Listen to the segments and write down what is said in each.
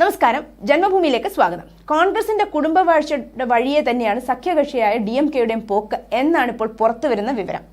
നമസ്കാരം. ജന്മഭൂമിയിലേക്ക് സ്വാഗതം. കോൺഗ്രസിന്റെ കുടുംബവാഴ്ചയുടെ വഴിയെ തന്നെയാണ് സഖ്യകക്ഷിയായ ഡി എം കെയുടെയും പോക്ക് എന്നാണ് ഇപ്പോൾ പുറത്തുവരുന്ന വിവരം.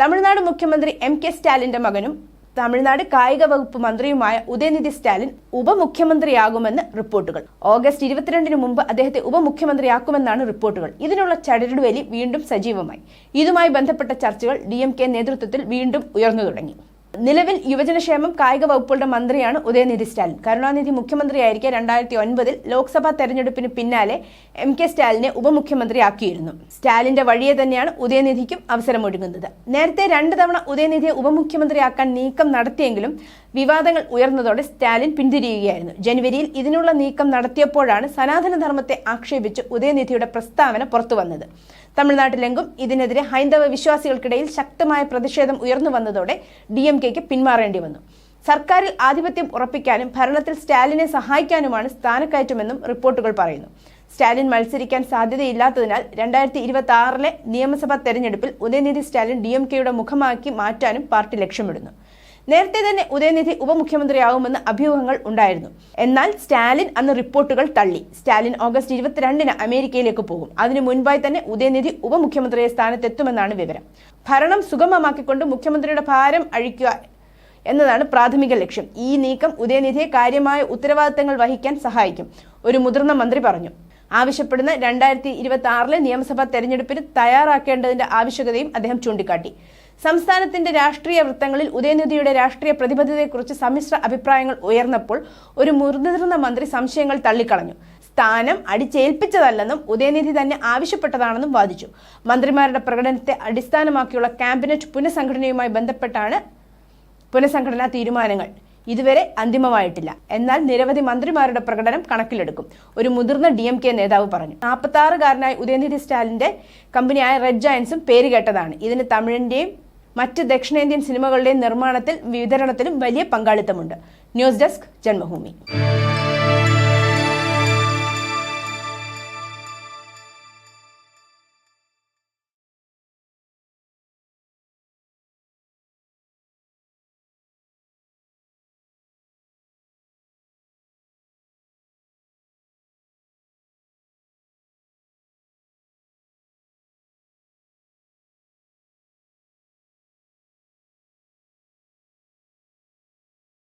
തമിഴ്നാട് മുഖ്യമന്ത്രി എം കെ സ്റ്റാലിന്റെ മകനും തമിഴ്നാട് കായിക വകുപ്പ് മന്ത്രിയുമായ ഉദയനിധി സ്റ്റാലിൻ ഉപമുഖ്യമന്ത്രിയാകുമെന്ന് റിപ്പോർട്ടുകൾ. ഓഗസ്റ്റ് ഇരുപത്തിരണ്ടിന് മുമ്പ് അദ്ദേഹത്തെ ഉപമുഖ്യമന്ത്രിയാക്കുമെന്നാണ് റിപ്പോർട്ടുകൾ. ഇതിനുള്ള ചരടുവലി വീണ്ടും സജീവമായി. ഇതുമായി ബന്ധപ്പെട്ട ചർച്ചകൾ ഡി നേതൃത്വത്തിൽ വീണ്ടും ഉയർന്നു തുടങ്ങി. നിലവിൽ യുവജനക്ഷേമം കായിക വകുപ്പുകളുടെ മന്ത്രിയാണ് ഉദയനിധി സ്റ്റാലിൻ. കരുണാനിധി മുഖ്യമന്ത്രിയായിരിക്കെ രണ്ടായിരത്തി ഒൻപതിൽ ലോക്സഭാ തെരഞ്ഞെടുപ്പിന് പിന്നാലെ എം കെ സ്റ്റാലിനെ ഉപമുഖ്യമന്ത്രിയാക്കിയിരുന്നു. സ്റ്റാലിന്റെ വഴിയെ തന്നെയാണ് ഉദയനിധിക്കും അവസരമൊരുങ്ങുന്നത്. നേരത്തെ രണ്ട് തവണ ഉദയനിധിയെ ഉപമുഖ്യമന്ത്രിയാക്കാൻ നീക്കം നടത്തിയെങ്കിലും വിവാദങ്ങൾ ഉയർന്നതോടെ സ്റ്റാലിൻ പിന്തിരിയുകയായിരുന്നു. ജനുവരിയിൽ ഇതിനുള്ള നീക്കം നടത്തിയപ്പോഴാണ് സനാതനധർമ്മത്തെ ആക്ഷേപിച്ച് ഉദയനിധിയുടെ പ്രസ്താവന പുറത്തുവന്നത്. തമിഴ്നാട്ടിലെങ്കും ഇതിനെതിരെ ഹൈന്ദവ വിശ്വാസികൾക്കിടയിൽ ശക്തമായ പ്രതിഷേധം ഉയർന്നു വന്നതോടെ ഡി എം കെക്ക് പിന്മാറേണ്ടി വന്നു. സർക്കാരിൽ ആധിപത്യം ഉറപ്പിക്കാനും ഭരണത്തിൽ സ്റ്റാലിനെ സഹായിക്കാനുമാണ് സ്ഥാനക്കയറ്റമെന്നും റിപ്പോർട്ടുകൾ പറയുന്നു. സ്റ്റാലിൻ മത്സരിക്കാൻ സാധ്യതയില്ലാത്തതിനാൽ രണ്ടായിരത്തി ഇരുപത്തി ആറിലെ നിയമസഭാ തെരഞ്ഞെടുപ്പിൽ ഉദയനിധി സ്റ്റാലിൻ ഡി എം കെയുടെ മുഖമാക്കി മാറ്റാനും പാർട്ടി ലക്ഷ്യമിടുന്നു. നേരത്തെ തന്നെ ഉദയനിധി ഉപമുഖ്യമന്ത്രിയാവുമെന്ന് അഭ്യൂഹങ്ങൾ ഉണ്ടായിരുന്നു. എന്നാൽ സ്റ്റാലിൻ അന്ന് റിപ്പോർട്ടുകൾ തള്ളി. സ്റ്റാലിൻ ഓഗസ്റ്റ് ഇരുപത്തിരണ്ടിന് അമേരിക്കയിലേക്ക് പോകും. അതിനു മുൻപായി തന്നെ ഉദയനിധി ഉപമുഖ്യമന്ത്രിയെ സ്ഥാനത്തെത്തുമെന്നാണ് വിവരം. ഭരണം സുഗമമാക്കിക്കൊണ്ട് മുഖ്യമന്ത്രിയുടെ ഭാരം അഴിക്കുക എന്നതാണ് പ്രാഥമിക ലക്ഷ്യം. ഈ നീക്കം ഉദയനിധിയെ കാര്യമായ ഉത്തരവാദിത്തങ്ങൾ വഹിക്കാൻ സഹായിക്കും ഒരു മുതിർന്ന മന്ത്രി പറഞ്ഞു. ആവശ്യപ്പെടുന്ന രണ്ടായിരത്തി ഇരുപത്തി ആറിലെ നിയമസഭാ തെരഞ്ഞെടുപ്പിന് തയ്യാറാക്കേണ്ടതിന്റെ ആവശ്യകതയും അദ്ദേഹം ചൂണ്ടിക്കാട്ടി. സംസ്ഥാനത്തിന്റെ രാഷ്ട്രീയ വൃത്തങ്ങളിൽ ഉദയനിധിയുടെ രാഷ്ട്രീയ പ്രതിബദ്ധതയെക്കുറിച്ച് സമ്മിശ്ര അഭിപ്രായങ്ങൾ ഉയർന്നപ്പോൾ ഒരു മുതിർന്ന മന്ത്രി സംശയങ്ങൾ തള്ളിക്കളഞ്ഞു. സ്ഥാനം അടിച്ചേൽപ്പിച്ചതല്ലെന്നും ഉദയനിധി തന്നെ ആവശ്യപ്പെട്ടതാണെന്നും വാദിച്ചു. മന്ത്രിമാരുടെ പ്രകടനത്തെ അടിസ്ഥാനമാക്കിയുള്ള ക്യാബിനറ്റ് പുനഃസംഘടനയുമായി ബന്ധപ്പെട്ടാണ് പുനഃസംഘടനാ തീരുമാനങ്ങൾ. ഇതുവരെ അന്തിമമായിട്ടില്ല. എന്നാൽ നിരവധി മന്ത്രിമാരുടെ പ്രകടനം കണക്കിലെടുക്കും. ഒരു മുതിർന്ന ഡി എം കെ നേതാവ് പറഞ്ഞു നാൽപ്പത്തി ആറുകാരനായ ഉദയനിധി സ്റ്റാലിന്റെ കമ്പനിയായ റെഡ് ജയൻസും പേരുകേട്ടതാണ് ഇതിന് തമിഴിന്റെയും മറ്റ് ദക്ഷിണേന്ത്യൻ സിനിമകളുടെയും നിർമ്മാണത്തിൽ വിതരണത്തിലും വലിയ പങ്കാളിത്തമുണ്ട്. News desk Janmabhumi.